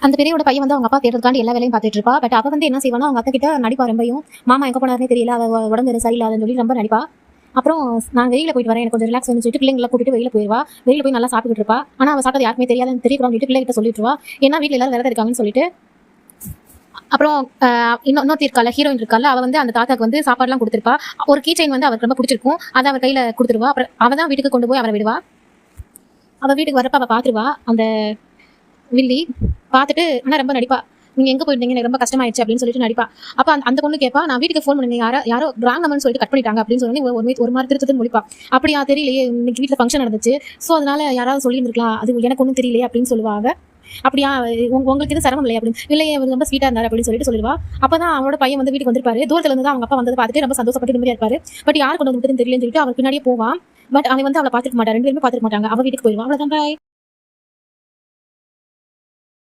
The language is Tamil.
அந்த பெரியோட பையன் வந்து அவங்க அப்பா தேடுறதுக்காண்டி எல்லா வேலையும் பார்த்துட்டு இருப்பா. பட் அவ வந்து என்ன செய்வானா அவங்க அக்கா கிட்ட நடிப்பா ரொம்பையும் மாமா எங்க போனாருனே தெரியல அவ உடம்பு சரியில்லாதுன்னு சொல்லி ரொம்ப நடிப்பா. அப்புறம் நான் வெளியில் போயிட்டு வரேன் எனக்கு கொஞ்சம் ரிலாக்ஸ் வந்து சொல்லிட்டு பிள்ளைங்களை கூட்டிட்டு வெளியில் போயிருவா. வெளியில் போய் நல்லா சாப்பிட்டுட்டு இருப்பா. ஆனா அவ சாப்பிட்டது யாருக்குமே தெரியாதுன்னு தெரியக்கூடாது சொல்லிட்டு பிள்ளைகிட்ட சொல்லிட்டு இருவா. ஏன்னா வீட்டில் எல்லாரும் விரதம் இருக்காங்கன்னு சொல்லிட்டு. அப்புறம் ஆஹ், இன்னொருத்தி இருக்கால ஹீரோயின் இருக்கால அவள் வந்து அந்த தாத்தாக்கு வந்து சாப்பாடுலாம் கொடுத்துருப்பா. ஒரு கீ செயின் வந்து அவருக்கு ரொம்ப பிடிச்சிருக்கும். அதை அவர் கையில் கொடுத்துருவா. அப்புறம் அவள் தான் வீட்டுக்கு கொண்டு போய் அவரை விடுவா. அவள் வீட்டுக்கு வரப்ப அவள் பார்த்துருவா. அந்த வில்லி பார்த்துட்டு ஆனா ரொம்ப நடிப்பா. நீங்க எங்க போயிருந்தீங்க? எனக்கு ரொம்ப கஷ்டமாயிடுச்சு அப்படின்னு சொல்லிட்டு நடிப்பா. அப்ப அந்த- அந்த பொண்ணு கேப்பா நான் வீட்டுக்கு ஃபோன் பண்ணி யாரோ யாரோ ராங் நம்பர்னு சொல்லிட்டு கட் பண்ணிட்டாங்க அப்படின்னு சொல்லி ஒரு ஒரு மாதிரி திருத்தத்து முடிப்பா. அப்படியா தெரியலையே. இன்னைக்கு வீட்டுல ஃபங்க்ஷன் நடந்துச்சு. ஸோ அதனால யாராவது சொல்லியிருந்திருக்கலாம். அது எனக்கு ஒன்றும் தெரியலையே அப்படின்னு சொல்லுவா அவ. அப்படியா உங்க- உங்களுக்கு இது சிரமம் இல்லையா? அப்படின்னு. இல்லையே அவர் ரொம்ப ஸ்வீட்டா இருந்தாரு அப்படின்னு சொல்லிட்டு சொல்லிடுவா. அப்பதான் அவனோட பையன் வந்து வீட்டுக்கு வந்திருப்பாரு. தூரத்துல இருந்து தான் அவங்க அப்பா வந்து பார்த்துட்டு ரொம்ப சந்தோஷப்பட்டு நிம்மதியா இருப்பாரு. பட் யார் கொண்டு வந்து தெரியலன்னு சொல்லிட்டு அவர் பின்னாடியே போவான். பட் அவன் வந்து அவளை பார்த்துக்க மாட்டான். ரெண்டு பேருமே பார்த்துக்க மாட்டாங்க. அவ வீட்டுக்கு போயிடுவான் அவ்வளவுதான்.